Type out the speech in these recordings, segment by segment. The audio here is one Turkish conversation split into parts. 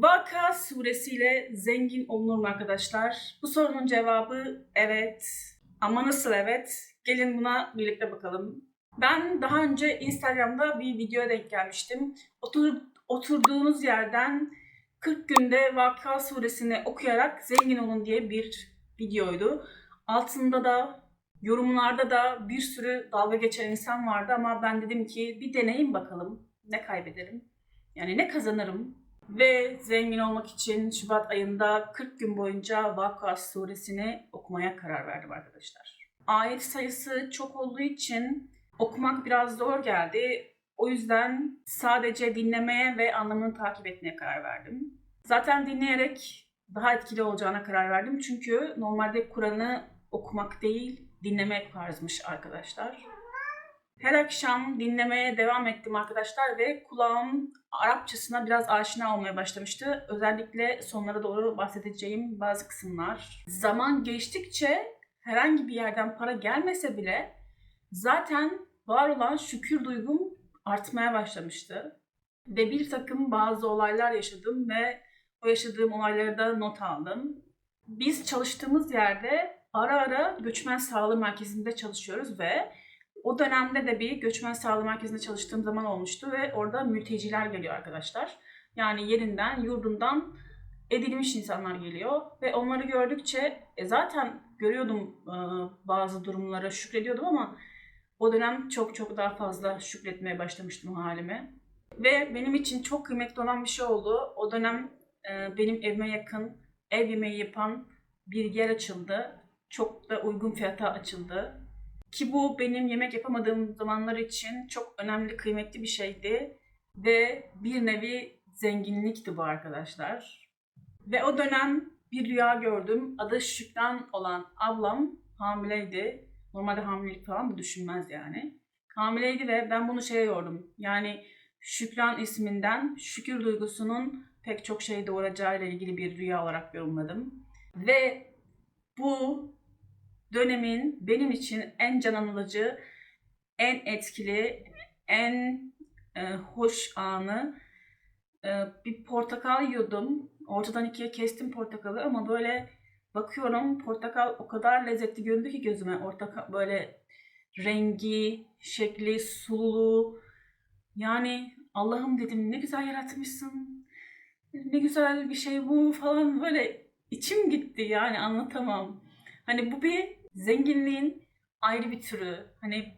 Vaka suresiyle zengin olunur mu arkadaşlar? Bu sorunun cevabı evet. Ama nasıl evet? Gelin buna birlikte bakalım. Ben daha önce Instagram'da bir videoya denk gelmiştim. Otur, oturduğunuz yerden 40 günde Vaka suresini okuyarak zengin olun diye bir videoydu. Altında da yorumlarda da bir sürü dalga geçen insan vardı ama ben dedim ki bir deneyim bakalım. Ne kaybederim? Yani ne kazanırım? Ve zengin olmak için Şubat ayında 40 gün boyunca Vakıa suresini okumaya karar verdim arkadaşlar. Ayet sayısı çok olduğu için okumak biraz zor geldi. O yüzden sadece dinlemeye ve anlamını takip etmeye karar verdim. Zaten dinleyerek daha etkili olacağına karar verdim. Çünkü normalde Kur'an'ı okumak değil, dinlemek farzmış arkadaşlar. Her akşam dinlemeye devam ettim arkadaşlar ve kulağım Arapçasına biraz aşina olmaya başlamıştı. Özellikle sonlara doğru bahsedeceğim bazı kısımlar. Zaman geçtikçe herhangi bir yerden para gelmese bile zaten var olan şükür duygum artmaya başlamıştı. Ve bir takım bazı olaylar yaşadım ve o yaşadığım olayları da not aldım. Biz çalıştığımız yerde ara ara göçmen sağlığı merkezinde çalışıyoruz ve o dönemde de bir göçmen sağlığı merkezinde çalıştığım zaman olmuştu ve orada mülteciler geliyor arkadaşlar. Yani yerinden, yurdundan edilmiş insanlar geliyor ve onları gördükçe e, zaten görüyordum e, bazı durumlara şükrediyordum ama o dönem çok çok daha fazla şükretmeye başlamıştım halime. Ve benim için çok kıymetli olan bir şey oldu. O dönem e, benim evime yakın ev yemeği yapan bir yer açıldı. Çok da uygun fiyata açıldı. Ki bu benim yemek yapamadığım zamanlar için çok önemli, kıymetli bir şeydi. Ve bir nevi zenginlikti bu arkadaşlar. Ve o dönem bir rüya gördüm. Adı Şükran olan ablam hamileydi. Normalde hamilelik falan bu düşünmez yani. Hamileydi ve ben bunu şeye yordum. Yani Şükran isminden şükür duygusunun pek çok şey doğuracağıyla ilgili bir rüya olarak yorumladım. Ve bu dönemin benim için en can alıcı, en etkili, en e, hoş anı e, bir portakal yiyordum. Ortadan ikiye kestim portakalı ama böyle bakıyorum portakal o kadar lezzetli göründü ki gözüme. Ortakal böyle rengi, şekli, sululuğu. Yani Allah'ım dedim ne güzel yaratmışsın. Ne güzel bir şey bu falan böyle içim gitti yani anlatamam. Hani bu bir zenginliğin ayrı bir türü. Hani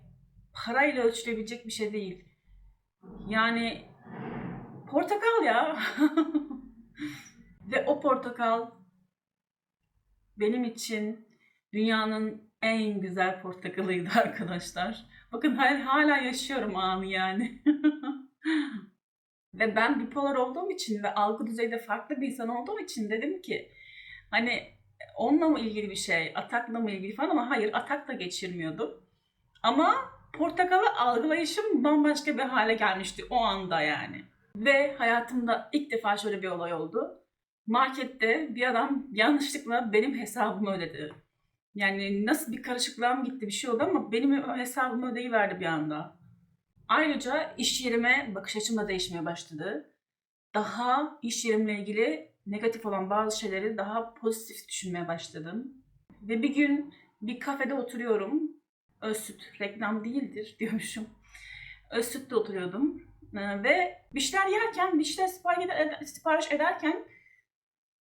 parayla ölçülebilecek bir şey değil. Yani portakal ya. Ve o portakal benim için dünyanın en güzel portakalıydı arkadaşlar. Bakın hala yaşıyorum anı yani. ve ben bipolar olduğum için ve algı düzeyde farklı bir insan olduğum için dedim ki hani onunla mı ilgili bir şey, atakla mı ilgili falan ama hayır atak da geçirmiyordum. Ama portakalı algılayışım bambaşka bir hale gelmişti o anda yani. Ve hayatımda ilk defa şöyle bir olay oldu. Markette bir adam yanlışlıkla benim hesabımı ödedi. Yani nasıl bir karışıklığım gitti bir şey oldu ama benim hesabımı ödeyiverdi bir anda. Ayrıca iş yerime bakış açım da değişmeye başladı. Daha iş yerimle ilgili negatif olan bazı şeyleri daha pozitif düşünmeye başladım. Ve bir gün bir kafede oturuyorum. Özsüt reklam değildir diyormuşum. Özsüt'te oturuyordum. Ee, ve bir şeyler yerken, bir şeyler sipariş ederken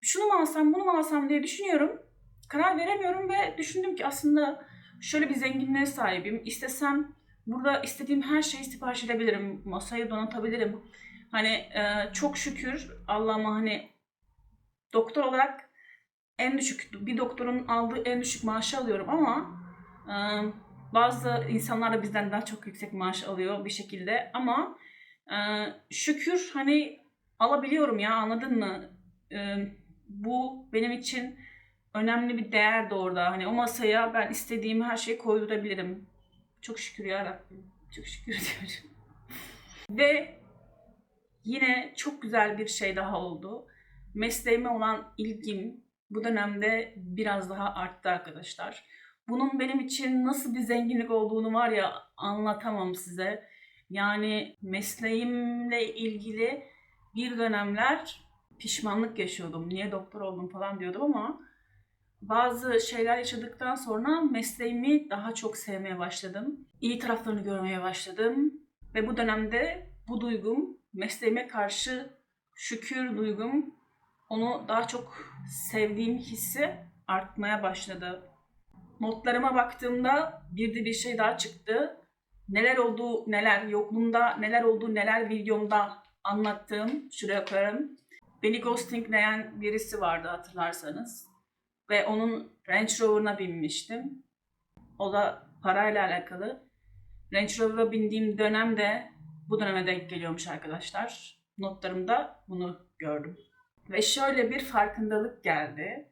şunu mu alsam, bunu mu alsam diye düşünüyorum. Karar veremiyorum ve düşündüm ki aslında şöyle bir zenginliğe sahibim. İstesem burada istediğim her şeyi sipariş edebilirim. Masayı donatabilirim. Hani e, çok şükür Allah'ıma hani doktor olarak en düşük bir doktorun aldığı en düşük maaşı alıyorum ama e, bazı insanlar da bizden daha çok yüksek maaş alıyor bir şekilde ama e, şükür hani alabiliyorum ya anladın mı? E, bu benim için önemli bir değer de orada. Hani o masaya ben istediğim her şeyi koydurabilirim. Çok şükür ya Rabbim. Çok şükür diyorum. Ve yine çok güzel bir şey daha oldu mesleğime olan ilgim bu dönemde biraz daha arttı arkadaşlar. Bunun benim için nasıl bir zenginlik olduğunu var ya anlatamam size. Yani mesleğimle ilgili bir dönemler pişmanlık yaşıyordum. Niye doktor oldum falan diyordum ama bazı şeyler yaşadıktan sonra mesleğimi daha çok sevmeye başladım. İyi taraflarını görmeye başladım. Ve bu dönemde bu duygum, mesleğime karşı şükür duygum, onu daha çok sevdiğim hissi artmaya başladı. Notlarıma baktığımda bir de bir şey daha çıktı. Neler oldu, neler yokluğumda, neler oldu, neler videomda anlattığım, şuraya koyarım. Beni ghostingleyen birisi vardı hatırlarsanız. Ve onun Range Rover'ına binmiştim. O da parayla alakalı. Range Rover'a bindiğim dönemde bu döneme denk geliyormuş arkadaşlar. Notlarımda bunu gördüm. Ve şöyle bir farkındalık geldi.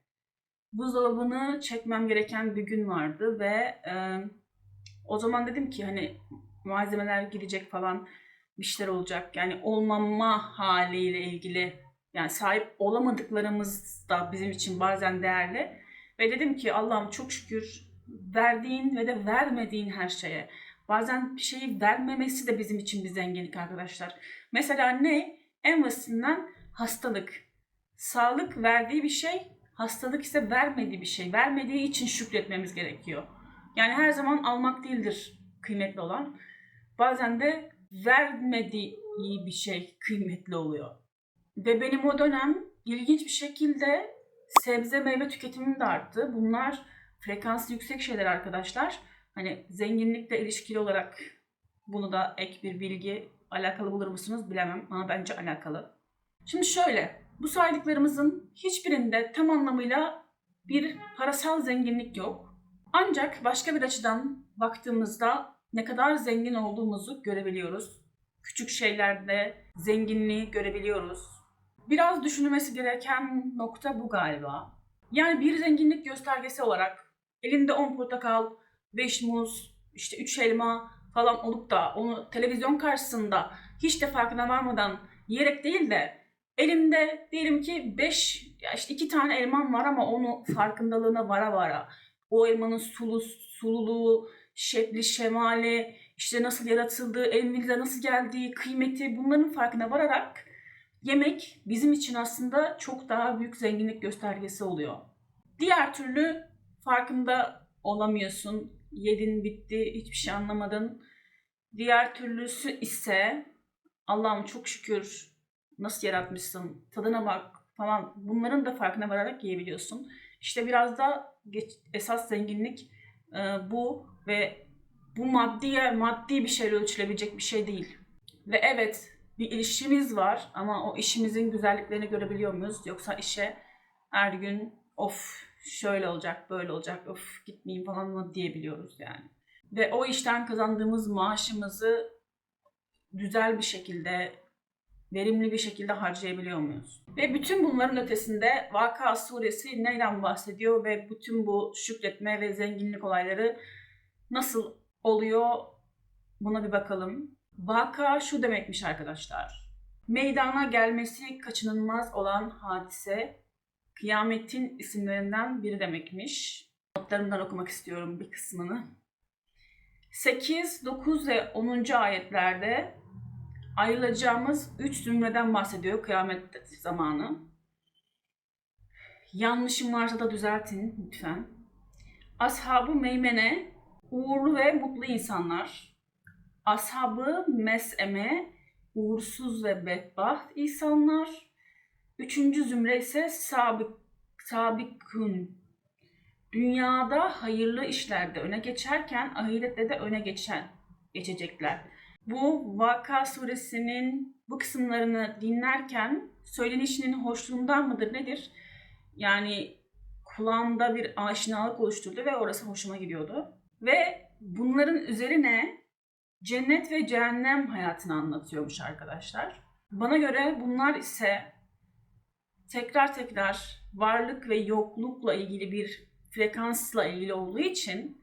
Buzdolabını çekmem gereken bir gün vardı ve e, o zaman dedim ki hani malzemeler girecek falan bir şeyler olacak. Yani olmama haliyle ilgili yani sahip olamadıklarımız da bizim için bazen değerli. Ve dedim ki Allah'ım çok şükür verdiğin ve de vermediğin her şeye. Bazen bir şeyi vermemesi de bizim için bir zenginlik arkadaşlar. Mesela ne? En basitinden hastalık. Sağlık verdiği bir şey, hastalık ise vermediği bir şey. Vermediği için şükretmemiz gerekiyor. Yani her zaman almak değildir kıymetli olan. Bazen de vermediği bir şey kıymetli oluyor. Ve benim o dönem ilginç bir şekilde sebze meyve tüketimim de arttı. Bunlar frekansı yüksek şeyler arkadaşlar. Hani zenginlikle ilişkili olarak bunu da ek bir bilgi alakalı bulur musunuz bilemem ama bence alakalı. Şimdi şöyle, bu saydıklarımızın hiçbirinde tam anlamıyla bir parasal zenginlik yok. Ancak başka bir açıdan baktığımızda ne kadar zengin olduğumuzu görebiliyoruz. Küçük şeylerde zenginliği görebiliyoruz. Biraz düşünülmesi gereken nokta bu galiba. Yani bir zenginlik göstergesi olarak elinde 10 portakal, 5 muz, işte 3 elma falan olup da onu televizyon karşısında hiç de farkına varmadan yiyerek değil de elimde diyelim ki 5 ya işte 2 tane elmam var ama onu farkındalığına vara vara o elmanın sulu, sululuğu, şekli, şemali, işte nasıl yaratıldığı, evimize nasıl geldiği, kıymeti bunların farkına vararak yemek bizim için aslında çok daha büyük zenginlik göstergesi oluyor. Diğer türlü farkında olamıyorsun. Yedin bitti, hiçbir şey anlamadın. Diğer türlüsü ise Allah'ım çok şükür nasıl yaratmışsın, tadına bak falan bunların da farkına vararak yiyebiliyorsun. İşte biraz da geç, esas zenginlik e, bu ve bu maddi maddi bir şeyle ölçülebilecek bir şey değil. Ve evet bir ilişkimiz var ama o işimizin güzelliklerini görebiliyor muyuz? Yoksa işe her gün of şöyle olacak, böyle olacak, of gitmeyeyim falan mı diyebiliyoruz yani. Ve o işten kazandığımız maaşımızı güzel bir şekilde, verimli bir şekilde harcayabiliyor muyuz? Ve bütün bunların ötesinde Vaka suresi neyden bahsediyor ve bütün bu şükretme ve zenginlik olayları nasıl oluyor buna bir bakalım. Vaka şu demekmiş arkadaşlar. Meydana gelmesi kaçınılmaz olan hadise kıyametin isimlerinden biri demekmiş. Notlarımdan okumak istiyorum bir kısmını. 8, 9 ve 10. ayetlerde ayrılacağımız üç zümreden bahsediyor kıyamet zamanı. Yanlışım varsa da düzeltin lütfen. Ashab-ı Meymene uğurlu ve mutlu insanlar. Ashab-ı Mes'eme uğursuz ve bedbaht insanlar. Üçüncü zümre ise sabık, sabikun. Dünyada hayırlı işlerde öne geçerken ahirette de öne geçen geçecekler. Bu Vaka suresinin bu kısımlarını dinlerken söylenişinin hoşluğundan mıdır nedir? Yani kulağımda bir aşinalık oluşturdu ve orası hoşuma gidiyordu. Ve bunların üzerine cennet ve cehennem hayatını anlatıyormuş arkadaşlar. Bana göre bunlar ise tekrar tekrar varlık ve yoklukla ilgili bir frekansla ilgili olduğu için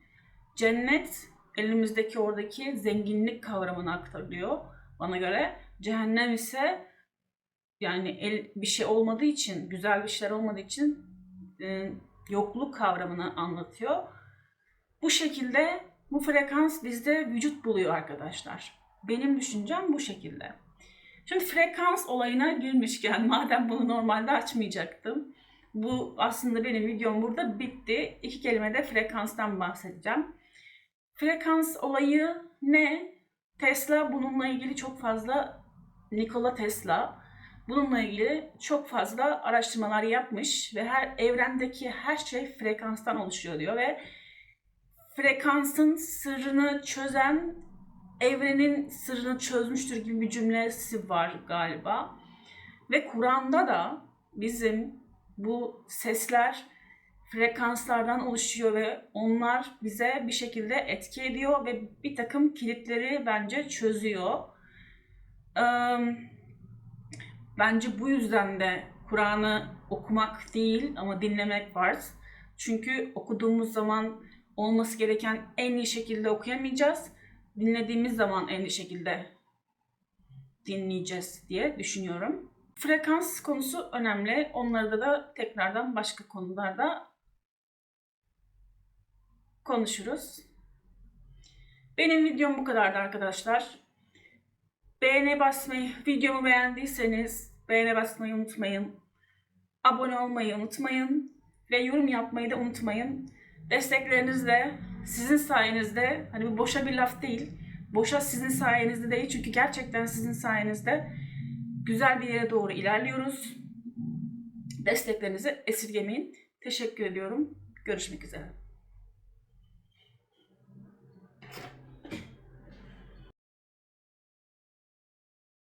cennet elimizdeki oradaki zenginlik kavramını aktarılıyor bana göre. Cehennem ise yani el, bir şey olmadığı için, güzel bir şeyler olmadığı için e, yokluk kavramını anlatıyor. Bu şekilde bu frekans bizde vücut buluyor arkadaşlar. Benim düşüncem bu şekilde. Şimdi frekans olayına girmişken madem bunu normalde açmayacaktım. Bu aslında benim videom burada bitti. İki kelime de frekanstan bahsedeceğim. Frekans olayı ne? Tesla bununla ilgili çok fazla Nikola Tesla bununla ilgili çok fazla araştırmalar yapmış ve her evrendeki her şey frekanstan oluşuyor diyor ve frekansın sırrını çözen evrenin sırrını çözmüştür gibi bir cümlesi var galiba. Ve Kur'an'da da bizim bu sesler frekanslardan oluşuyor ve onlar bize bir şekilde etki ediyor ve bir takım kilitleri bence çözüyor. Bence bu yüzden de Kur'an'ı okumak değil ama dinlemek var. Çünkü okuduğumuz zaman olması gereken en iyi şekilde okuyamayacağız. Dinlediğimiz zaman en iyi şekilde dinleyeceğiz diye düşünüyorum. Frekans konusu önemli. Onları da tekrardan başka konularda konuşuruz. Benim videom bu kadardı arkadaşlar. Beğene basmayı, videomu beğendiyseniz beğene basmayı unutmayın. Abone olmayı unutmayın. Ve yorum yapmayı da unutmayın. Desteklerinizle, sizin sayenizde, hani bu boşa bir laf değil. Boşa sizin sayenizde değil çünkü gerçekten sizin sayenizde güzel bir yere doğru ilerliyoruz. Desteklerinizi esirgemeyin. Teşekkür ediyorum. Görüşmek üzere.